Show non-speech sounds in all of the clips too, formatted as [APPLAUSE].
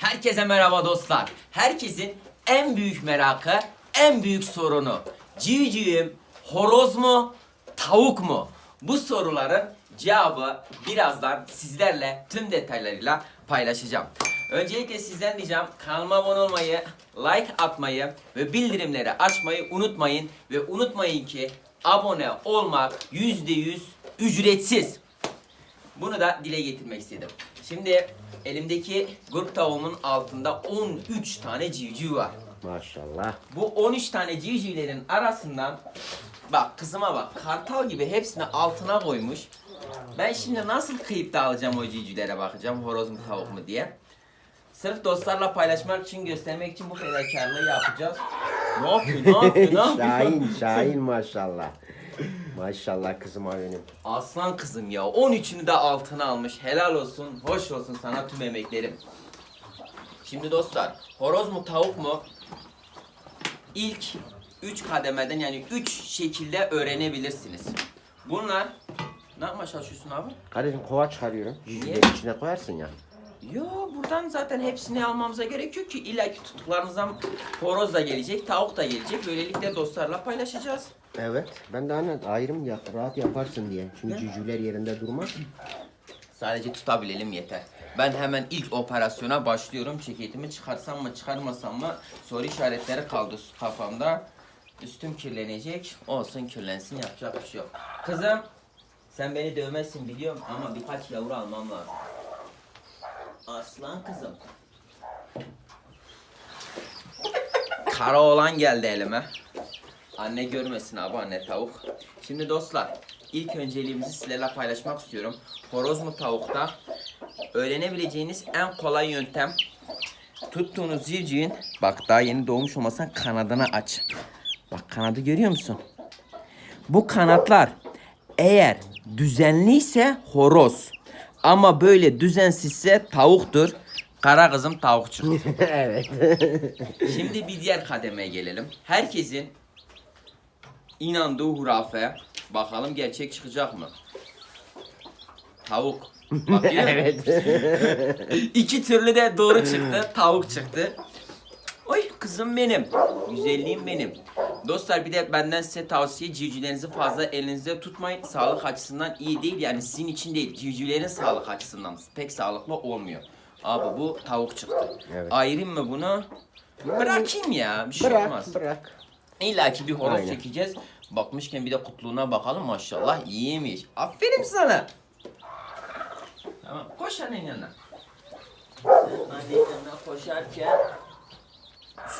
Herkese merhaba dostlar. Herkesin en büyük merakı, en büyük sorunu. Civcivim horoz mu, tavuk mu? Bu soruların cevabı birazdan sizlerle tüm detaylarıyla paylaşacağım. Öncelikle sizden diyeceğim kanalıma abone olmayı, like atmayı ve bildirimleri açmayı unutmayın. Ve unutmayın ki abone olmak %100 ücretsiz. Bunu da dile getirmek istedim. Şimdi elimdeki gurk tavuğumun altında 13 tane civciv var. Maşallah. Bu 13 tane civcivlerin arasından bak kızıma bak kartal gibi hepsini altına koymuş. Ben şimdi nasıl kıyıp da alacağım o civcivlere bakacağım horoz mu tavuk mu diye. Sırf dostlarla paylaşmak için göstermek için bu fedakarlığı yapacağız. Ne yapıyor ne yapıyor ne yapıyor? [LAUGHS] Şahin, Şahin maşallah. Maşallah kızıma benim. Aslan kızım ya 13'ünü de altına almış. Helal olsun, hoş olsun sana tüm emeklerim. Şimdi dostlar, horoz mu tavuk mu? İlk 3 kademeden yani 3 şekilde öğrenebilirsiniz. Bunlar ne yapmaya çalışıyorsun abi? Kardeşim kova çıkarıyorum. Cücüğün içine koyarsın ya. Yo buradan zaten hepsini almamıza gerek yok ki. İlla ki tuttuklarınızdan horoz da gelecek, tavuk da gelecek. Böylelikle dostlarla paylaşacağız. Evet. Ben de hani ayrım yap, rahat yaparsın diye. Çünkü cücüler yerinde durmaz. Sadece tutabilelim yeter. Ben hemen ilk operasyona başlıyorum. Ceketimi çıkarsam mı çıkarmasam mı soru işaretleri kaldı kafamda. Üstüm kirlenecek. Olsun kirlensin yapacak bir şey yok. Kızım sen beni dövmezsin biliyorum ama birkaç yavru almam lazım. Aslan kızım. Kara oğlan geldi elime. Anne görmesin abi anne tavuk. Şimdi dostlar ilk önceliğimizi sizlerle paylaşmak istiyorum. Horoz mu tavukta öğrenebileceğiniz en kolay yöntem tuttuğunuz civcivin bak daha yeni doğmuş olmasan kanadını aç. Bak kanadı görüyor musun? Bu kanatlar eğer düzenliyse horoz ama böyle düzensizse tavuktur. Kara kızım tavuk çıktı. [LAUGHS] evet. Şimdi bir diğer kademeye gelelim. Herkesin inandığı hurafe. Bakalım gerçek çıkacak mı? Tavuk. Bak evet. [LAUGHS] İki türlü de doğru çıktı. Tavuk çıktı. Oy kızım benim. Güzelliğim benim. Dostlar bir de benden size tavsiye civcivlerinizi fazla elinizde tutmayın. Sağlık açısından iyi değil. Yani sizin için değil. Civcivlerin sağlık açısından pek sağlıklı olmuyor. Abi bu tavuk çıktı. Evet. Ayırayım mı bunu? Bırakayım ya. Bir şey bırak, olmaz. bırak. İlla ki bir horoz Aynen. çekeceğiz. Bakmışken bir de kutluğuna bakalım maşallah iyiymiş. Aferin sana. Tamam koş annenin yanına. Annenin yanına koşarken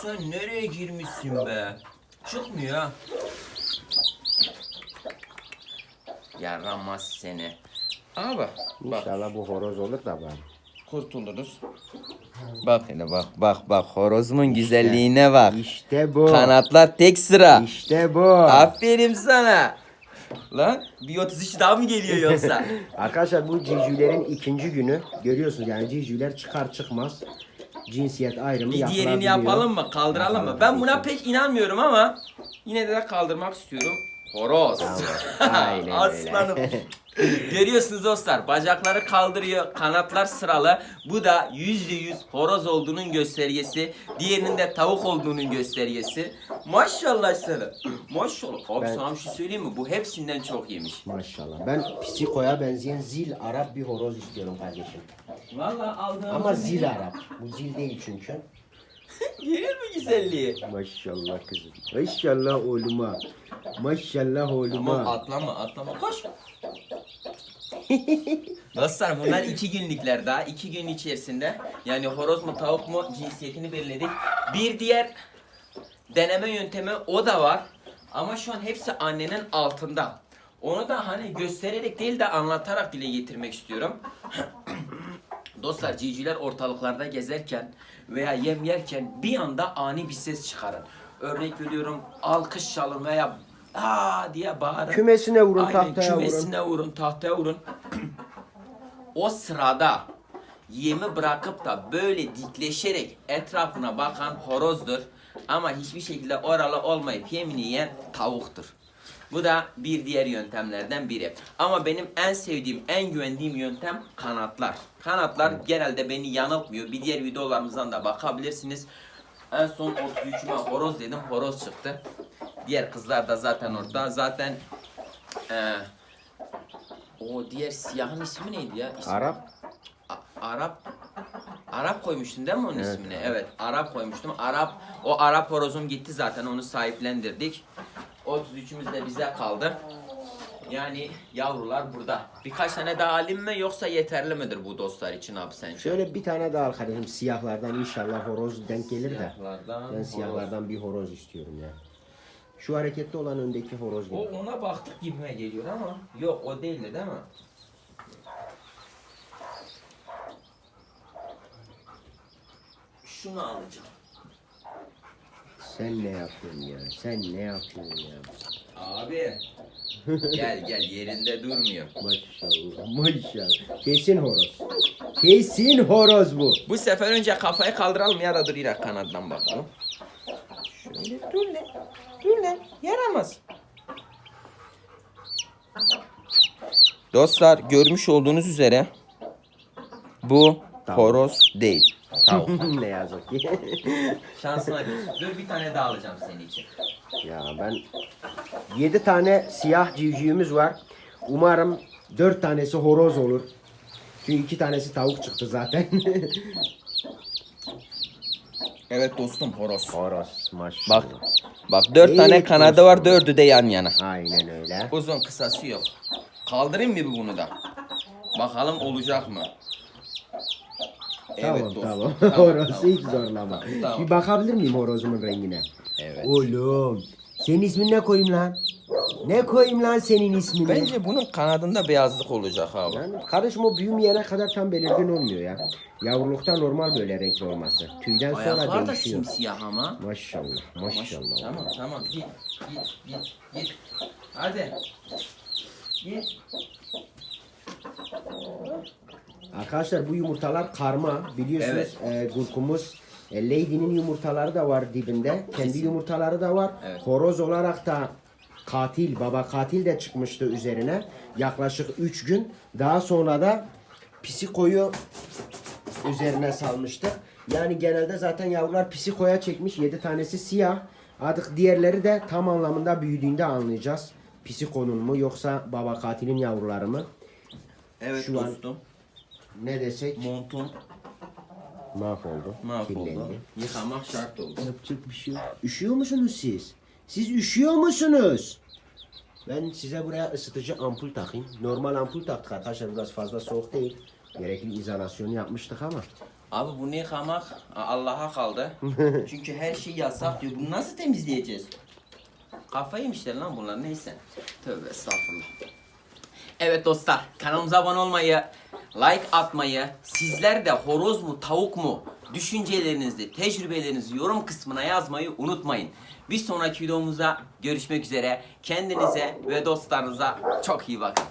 sen nereye girmişsin be? Çıkmıyor ha. Yaramaz seni. Abi bak İnşallah bu horoz olur da bari. kurtuluruz. Bak hele bak bak bak horozumun güzelliğine bak. İşte bu. Kanatlar tek sıra. İşte bu. Aferin sana. Lan bir 33 daha mı geliyor yoksa? [LAUGHS] Arkadaşlar bu civcivlerin ikinci günü. Görüyorsunuz yani civcivler çıkar çıkmaz. Cinsiyet ayrımı bir diğerini yapılabiliyor. yapalım mı? Kaldıralım mı? Ben buna pek inanmıyorum ama yine de kaldırmak istiyorum. Horoz. [LAUGHS] Aynen öyle. Aslanım. [LAUGHS] Görüyorsunuz dostlar bacakları kaldırıyor kanatlar sıralı bu da yüzde yüz horoz olduğunun göstergesi diğerinin de tavuk olduğunun göstergesi maşallah sana [CLEARS THROAT] maşallah abi Ben- sana bir şey söyleyeyim mi bu hepsinden çok yemiş Maşallah. Ben psikoya benzeyen zil Arap bir horoz istiyorum kardeşim. Valla aldığım Ama zil Arap. Bu zil değil çünkü. [LAUGHS] Gelir mi güzelliği? Maşallah kızım. Maşallah oğluma. Maşallah oğluma. Tamam atlama atlama koş. Dostlar bunlar iki günlükler daha. iki gün içerisinde yani horoz mu tavuk mu cinsiyetini belirledik. Bir diğer deneme yöntemi o da var. Ama şu an hepsi annenin altında. Onu da hani göstererek değil de anlatarak dile getirmek istiyorum. [CLEARS THROAT] Dostlar civcivler ortalıklarda gezerken veya yem yerken bir anda ani bir ses çıkarın. Örnek veriyorum alkış çalın veya aa diye bağırın. Kümesine vurun, Aynen, tahtaya vurun. kümesine vurun, tahtaya vurun. [CLEARS THROAT] o sırada yemi bırakıp da böyle dikleşerek etrafına bakan horozdur. Ama hiçbir şekilde oralı olmayıp yemini yiyen tavuktur. Bu da bir diğer yöntemlerden biri. Ama benim en sevdiğim, en güvendiğim yöntem kanatlar. Kanatlar genelde beni yanıltmıyor. Bir diğer videolarımızdan da bakabilirsiniz. En son 33'üme horoz dedim, horoz çıktı. Diğer kızlar da zaten orada. Zaten eee o diğer siyahın ismi neydi ya? İsmi- Arap. A- Arap Arap koymuştun değil mi onun Evet. ismini? Evet, Arap koymuştum. Arap o Arap horozum gitti zaten onu sahiplendirdik. 33'ümüz de bize kaldı. Yani yavrular burada. Birkaç tane daha alayım mı yoksa yeterli midir bu dostlar için abi sence? Şöyle bir tane daha al kardeşim. Siyahlardan inşallah horoz denk gelir de. Siyahlardan Ben horoz. siyahlardan bir horoz istiyorum ya. Şu hareketli olan öndeki horoz gibi. O ona baktık gibime geliyor ama yok o değildi değil mi? Şunu alacağım. Sen ne yapıyorsun ya? Sen ne yapıyorsun ya? Abi gel gel yerinde durmuyor. Maşallah maşallah. Kesin horoz. Kesin horoz bu. Bu sefer önce kafayı kaldıralım ya da dur İrak kanaddan bakalım. Şöyle dur lan. Dur lan. Yaramaz. Dostlar görmüş olduğunuz üzere bu Tamam. horoz değil. Tavuk. [LAUGHS] ne yazık ki. [LAUGHS] Şansına bir. Dur bir tane daha alacağım senin için. ya ben 7 tane siyah civcivimiz var. Umarım 4 tanesi horoz olur. Çünkü iki tanesi tavuk çıktı zaten. [LAUGHS] Evet dostum horoz. horoz maşallah. Bak. Bak dört tane kanadı var dostum. dördü de yan yana. Aynen öyle. Uzun kısası yok. Kaldırayım mı bunu da? Bakalım olacak mı? Tamam dostum. tamam. Tamam, [LAUGHS] horoz tamam. hiç zorlama. Tamam. Bir bakabilir miyim horozumun rengine? Evet. Oğlum. Senin ismin ne koyayım lan? Ne koyayım lan senin ismini? Bence bunun kanadında beyazlık olacak abi. Yani kardeşim o büyümeyene kadar tam belirgin olmuyor ya. Yavrulukta normal böyle renkli olması. Tüyden sonra Ayaklar da değişiyor. simsiyah ama. Maşallah, maşallah. Tamam tamam git git git git. Hadi. Git. Arkadaşlar bu yumurtalar karma. Biliyorsunuz e, gurkumuz e, Lady'nin yumurtaları da var dibinde. Kendi yumurtaları da var. Evet. Horoz olarak da katil, baba katil de çıkmıştı üzerine. Yaklaşık 3 gün. Daha sonra da psikoyu üzerine salmıştık. Yani genelde zaten yavrular psikoya çekmiş. 7 tanesi siyah. Artık diğerleri de tam anlamında büyüdüğünde anlayacağız. Psikonun mu yoksa baba katilin yavruları mı? Evet Şu an- dostum. Ne desek Montun mahvoldu. mahvoldu. kirlendi. Yıkamak şart oldu. Yapacak bir şey yok. Üşüyor musunuz siz? Siz üşüyor musunuz? Ben size buraya ısıtıcı ampul takayım. Normal ampul taktık arkadaşlar biraz fazla soğuk değil. Gerekli izolasyonu yapmıştık ama. Abi bunu yıkamak Allah'a kaldı. [LAUGHS] Çünkü her şey yasak diyor. Bunu nasıl temizleyeceğiz? Kafayı yemişler lan bunlar neyse. Tövbe estağfurullah. Evet dostlar kanalımıza abone olmayı, like atmayı, sizler de horoz mu tavuk mu düşüncelerinizi, tecrübelerinizi yorum kısmına yazmayı unutmayın. Bir sonraki videomuzda görüşmek üzere. Kendinize ve dostlarınıza çok iyi bakın.